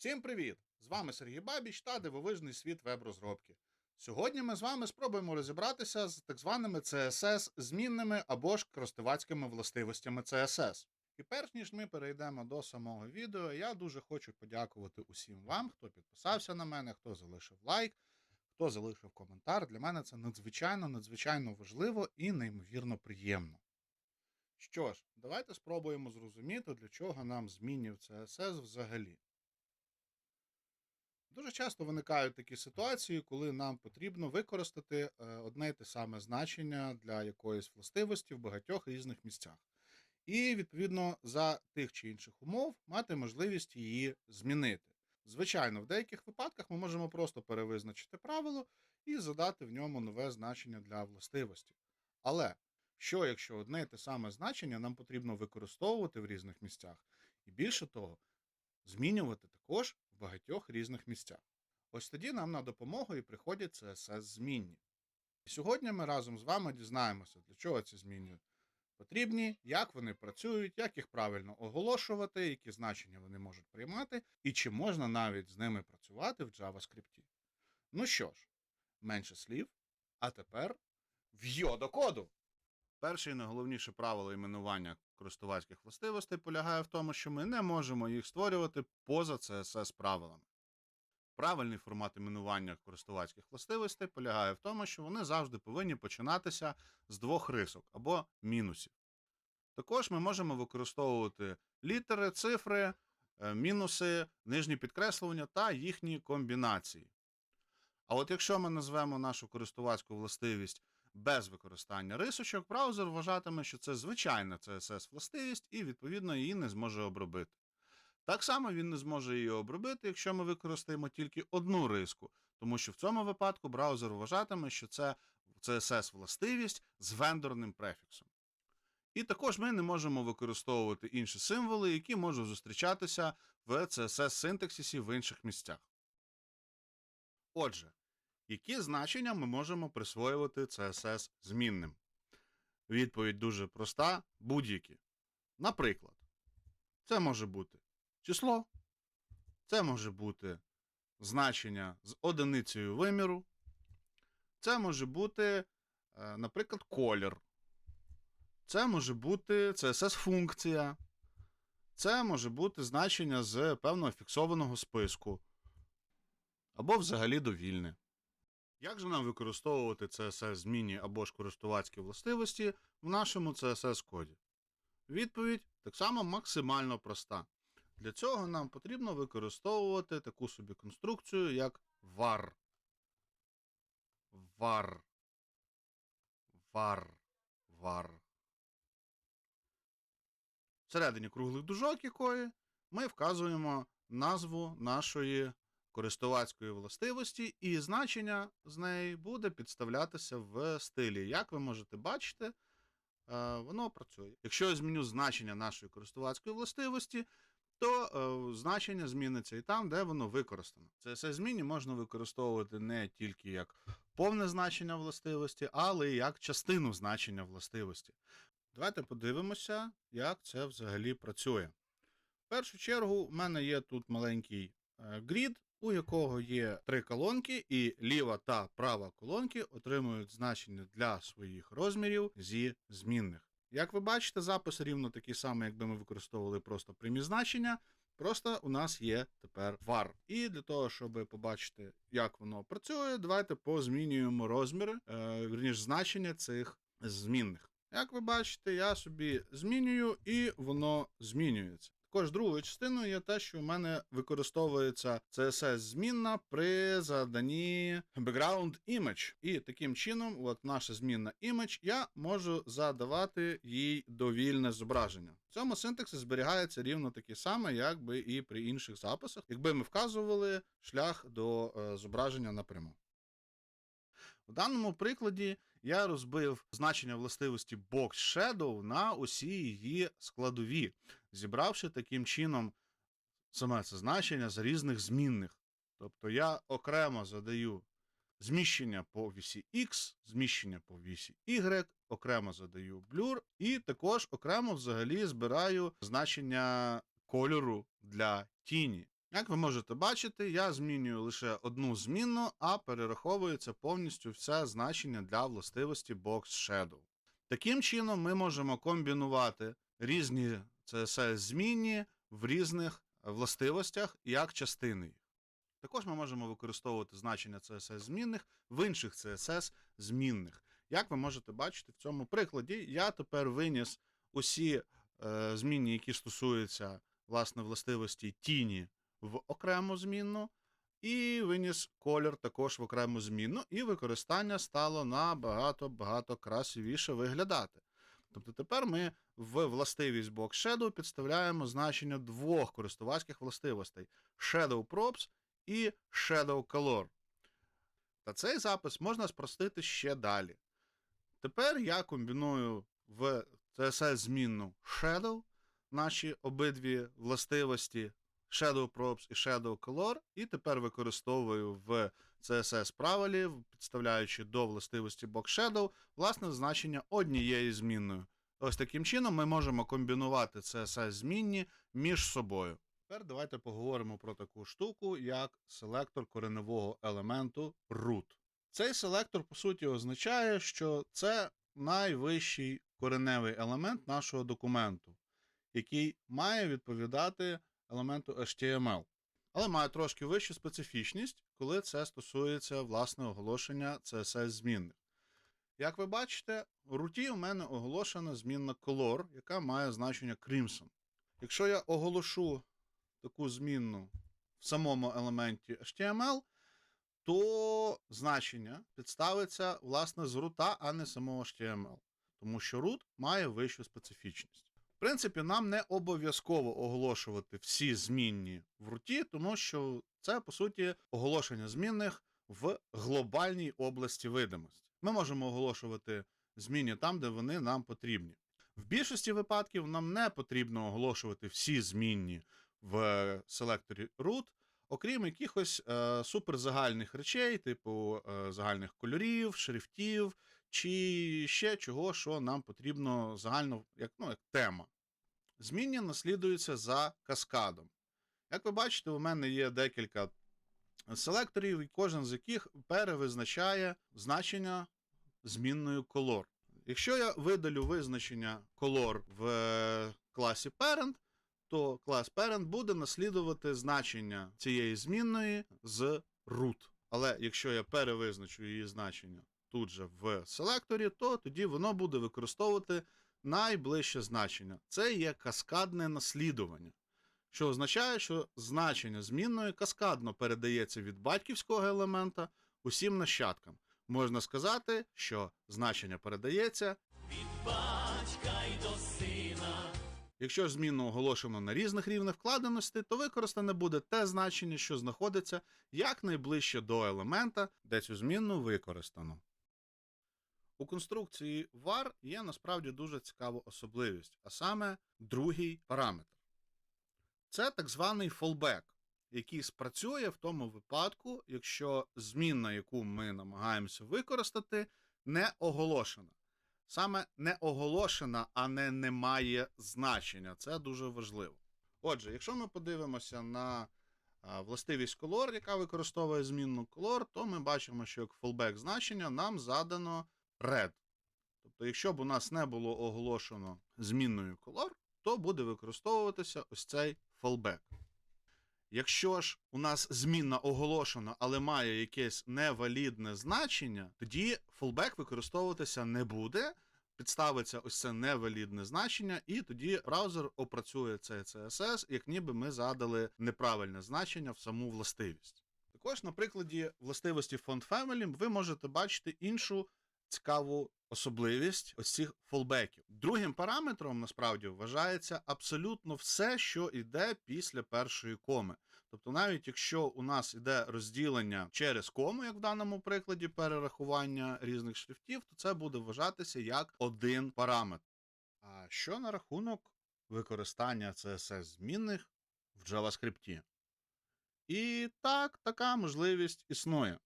Всім привіт! З вами Сергій Бабіч та дивовижний світ веб-розробки. Сьогодні ми з вами спробуємо розібратися з так званими CSS змінними або ж користувацькими властивостями CSS. І перш ніж ми перейдемо до самого відео, я дуже хочу подякувати усім вам, хто підписався на мене, хто залишив лайк, хто залишив коментар. Для мене це надзвичайно, надзвичайно важливо і неймовірно приємно. Що ж, давайте спробуємо зрозуміти, для чого нам змінів CSS взагалі. Дуже часто виникають такі ситуації, коли нам потрібно використати е, одне й те саме значення для якоїсь властивості в багатьох різних місцях. І, відповідно, за тих чи інших умов мати можливість її змінити. Звичайно, в деяких випадках ми можемо просто перевизначити правило і задати в ньому нове значення для властивості. Але що, якщо одне й те саме значення нам потрібно використовувати в різних місцях, і більше того, змінювати також багатьох різних місцях. Ось тоді нам на допомогу і приходять CSS змінні. І сьогодні ми разом з вами дізнаємося, для чого ці зміни потрібні, як вони працюють, як їх правильно оголошувати, які значення вони можуть приймати, і чи можна навіть з ними працювати в JavaScript. Ну що ж, менше слів, а тепер в'йо до коду! Перше і найголовніше правило іменування користувацьких властивостей полягає в тому, що ми не можемо їх створювати поза CSS правилами. Правильний формат іменування користувацьких властивостей полягає в тому, що вони завжди повинні починатися з двох рисок або мінусів. Також ми можемо використовувати літери, цифри, е, мінуси, нижні підкреслювання та їхні комбінації. А от якщо ми назвемо нашу користувацьку властивість без використання рисочок, браузер вважатиме, що це звичайна CSS властивість і, відповідно, її не зможе обробити. Так само він не зможе її обробити, якщо ми використаємо тільки одну риску, тому що в цьому випадку браузер вважатиме, що це CSS властивість з вендорним префіксом. І також ми не можемо використовувати інші символи, які можуть зустрічатися в CSS синтаксисі в інших місцях. Отже, які значення ми можемо присвоювати CSS змінним? Відповідь дуже проста: будь-які. Наприклад, це може бути число, це може бути значення з одиницею виміру, це може бути, е, наприклад, колір. Це може бути CSS-функція. Це може бути значення з певного фіксованого списку. Або взагалі довільне. Як же нам використовувати CSS змінні або ж користувацькі властивості в нашому CSS-коді? Відповідь так само максимально проста. Для цього нам потрібно використовувати таку собі конструкцію, як var. var. var. var. Всередині круглих дужок якої ми вказуємо назву нашої користувацької властивості, і значення з неї буде підставлятися в стилі. Як ви можете бачити, е, воно працює. Якщо я зміню значення нашої користувацької властивості, то е, значення зміниться і там, де воно використано. CSS зміні можна використовувати не тільки як повне значення властивості, але й як частину значення властивості. Давайте подивимося, як це взагалі працює. В першу чергу, в мене є тут маленький е, грід, у якого є три колонки, і ліва та права колонки отримують значення для своїх розмірів зі змінних. Як ви бачите, запис рівно такий самий, якби ми використовували просто прямі значення. Просто у нас є тепер var. І для того, щоб побачити, як воно працює, давайте позмінюємо розміри, е, вірніш, значення цих змінних. Як ви бачите, я собі змінюю, і воно змінюється. Також другою частиною є те, що у мене використовується CSS змінна при заданні background image. І таким чином, от наша змінна image, я можу задавати їй довільне зображення. В цьому синтаксі зберігається рівно таке саме, як би і при інших записах, якби ми вказували шлях до е, зображення напряму. У даному прикладі я розбив значення властивості Box Shadow на усі її складові, зібравши таким чином саме це значення з різних змінних. Тобто я окремо задаю зміщення по вісі X, зміщення по вісі Y, окремо задаю blur, і також окремо взагалі збираю значення кольору для тіні. Як ви можете бачити, я змінюю лише одну змінну, а перераховується повністю все значення для властивості Box Shadow. Таким чином, ми можемо комбінувати різні CSS змінні в різних властивостях як частини їх. Також ми можемо використовувати значення CSS змінних в інших CSS змінних. Як ви можете бачити в цьому прикладі, я тепер виніс усі е, змінні, які стосуються власне властивості тіні в окрему змінну, і виніс колір також в окрему змінну, і використання стало набагато-багато красивіше виглядати. Тобто тепер ми в властивість Box Shadow підставляємо значення двох користувацьких властивостей: Shadow Props і Shadow Color. Та цей запис можна спростити ще далі. Тепер я комбіную в CSS змінну Shadow наші обидві властивості Shadow Props і Shadow Color, і тепер використовую в CSS правилі, підставляючи до властивості Box Shadow, власне значення однієї змінною. Ось таким чином ми можемо комбінувати CSS змінні між собою. Тепер давайте поговоримо про таку штуку, як селектор кореневого елементу root. Цей селектор, по суті, означає, що це найвищий кореневий елемент нашого документу, який має відповідати елементу HTML, але має трошки вищу специфічність, коли це стосується власне оголошення CSS змінних. Як ви бачите, у руті у мене оголошена змінна color, яка має значення Crimson. Якщо я оголошу таку змінну в самому елементі HTML, то значення підставиться власне з рута, а не самого HTML. Тому що root має вищу специфічність. Принципі, нам не обов'язково оголошувати всі змінні в руті, тому що це, по суті, оголошення змінних в глобальній області видимості. Ми можемо оголошувати змінні там, де вони нам потрібні. В більшості випадків нам не потрібно оголошувати всі змінні в селекторі root, окрім якихось е, суперзагальних речей, типу е, загальних кольорів, шрифтів, чи ще чого, що нам потрібно загально, як, ну, як тема. Змінні наслідуються за каскадом. Як ви бачите, у мене є декілька селекторів, і кожен з яких перевизначає значення змінною color. Якщо я видалю визначення color в е, класі parent, то клас parent буде наслідувати значення цієї змінної з root. Але якщо я перевизначу її значення тут же в селекторі, то тоді воно буде використовувати найближче значення. Це є каскадне наслідування, що означає, що значення змінної каскадно передається від батьківського елемента усім нащадкам. Можна сказати, що значення передається від батька й до сина. Якщо ж змінну оголошено на різних рівнях вкладеності, то використане буде те значення, що знаходиться якнайближче до елемента, де цю змінну використано. У конструкції var є насправді дуже цікава особливість, а саме другий параметр. Це так званий fallback, який спрацює в тому випадку, якщо змінна, яку ми намагаємося використати, не оголошена. Саме не оголошена, а не не має значення. Це дуже важливо. Отже, якщо ми подивимося на властивість color, яка використовує змінну color, то ми бачимо, що як fallback значення нам задано red. Тобто, якщо б у нас не було оголошено змінною color, то буде використовуватися ось цей fallback. Якщо ж у нас змінна оголошена, але має якесь невалідне значення, тоді fallback використовуватися не буде, підставиться ось це невалідне значення, і тоді браузер опрацює цей CSS, як ніби ми задали неправильне значення в саму властивість. Також на прикладі властивості Font Family ви можете бачити іншу цікаву особливість ось цих фолбеків. Другим параметром насправді вважається абсолютно все, що йде після першої коми. Тобто, навіть якщо у нас йде розділення через кому, як в даному прикладі перерахування різних шрифтів, то це буде вважатися як один параметр. А що на рахунок використання CSS змінних в JavaScript? І так, така можливість існує.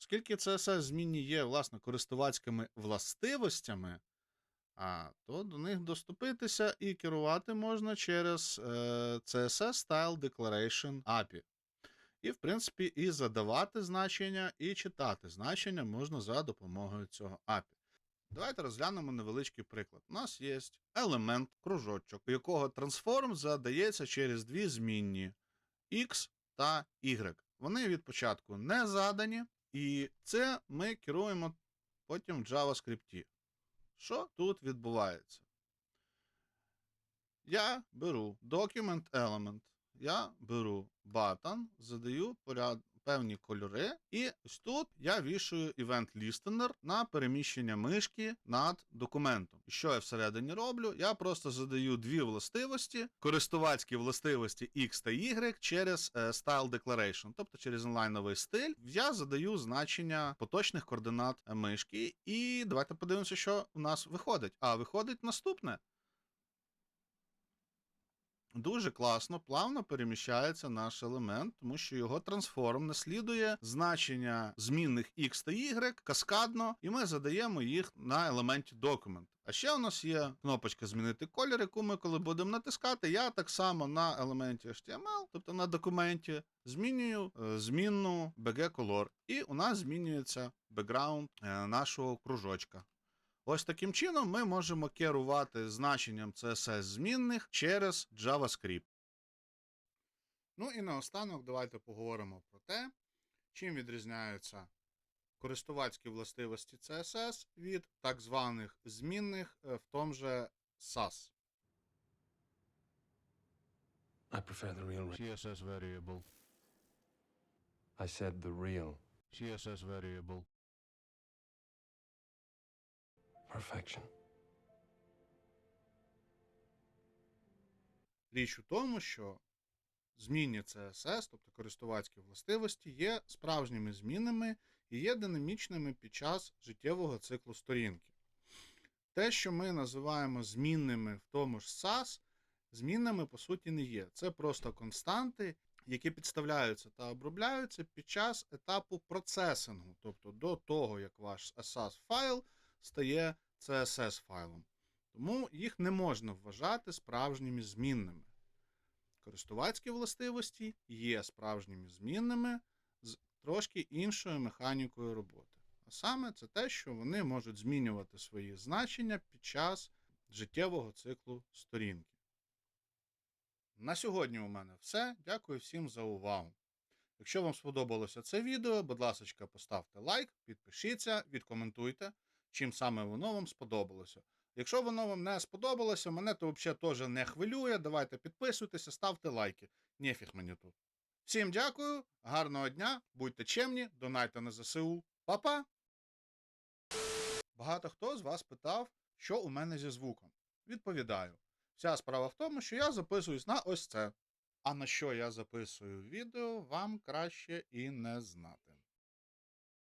Оскільки CSS змінні є власне користувацькими властивостями, А то до них доступитися і керувати можна через е, CSS Style Declaration API. І, в принципі, і задавати значення, і читати значення можна за допомогою цього API. Давайте розглянемо невеличкий приклад. У нас є елемент, кружочок, якого трансформ задається через дві змінні X та Y. Вони від початку не задані, і це ми керуємо потім в JavaScript. Що тут відбувається? Я беру document element, я беру button, задаю поряд... певні кольори, і ось тут я вішаю event listener на переміщення мишки над документом. І що я всередині роблю? Я просто задаю дві властивості, користувацькі властивості X та Y через е, style declaration, тобто через онлайновий стиль. Я задаю значення поточних координат е, мишки. І давайте подивимося, що у нас виходить. А виходить наступне. Дуже класно, плавно переміщається наш елемент, тому що його трансформ наслідує значення змінних X та Y каскадно, і ми задаємо їх на елементі документ. А ще у нас є кнопочка змінити колір, яку ми, коли будемо натискати, я так само на елементі HTML, тобто на документі, змінюю е, змінну BG color. І у нас змінюється бекграунд нашого кружочка. Ось таким чином ми можемо керувати значенням CSS змінних через JavaScript. Ну і наостанок давайте поговоримо про те, чим відрізняються користувацькі властивості CSS від так званих змінних е, в тому же SAS. I prefer the real. CSS variable. I said the real. CSS variable. Perfection. Річ у тому, що змінні CSS, тобто користувацькі властивості, є справжніми змінами і є динамічними під час життєвого циклу сторінки. Те, що ми називаємо змінними в тому ж SAS, змінними по суті не є. Це просто константи, які підставляються та обробляються під час етапу процесингу, тобто до того, як ваш SAS файл стає CSS файлом. Тому їх не можна вважати справжніми змінними. Користувацькі властивості є справжніми змінними з трошки іншою механікою роботи. А саме це те, що вони можуть змінювати свої значення під час життєвого циклу сторінки. На сьогодні у мене все. Дякую всім за увагу. Якщо вам сподобалося це відео, будь ласка, поставте лайк, підпишіться, відкоментуйте, чим саме воно вам сподобалося. Якщо воно вам не сподобалося, мене то взагалі теж не хвилює. Давайте підписуйтеся, ставте лайки. Нефіг мені тут. Всім дякую, гарного дня, будьте чемні, донайте на ЗСУ. Па-па! Багато хто з вас питав, що у мене зі звуком. Відповідаю. Вся справа в тому, що я записуюсь на ось це. А на що я записую відео, вам краще і не знати.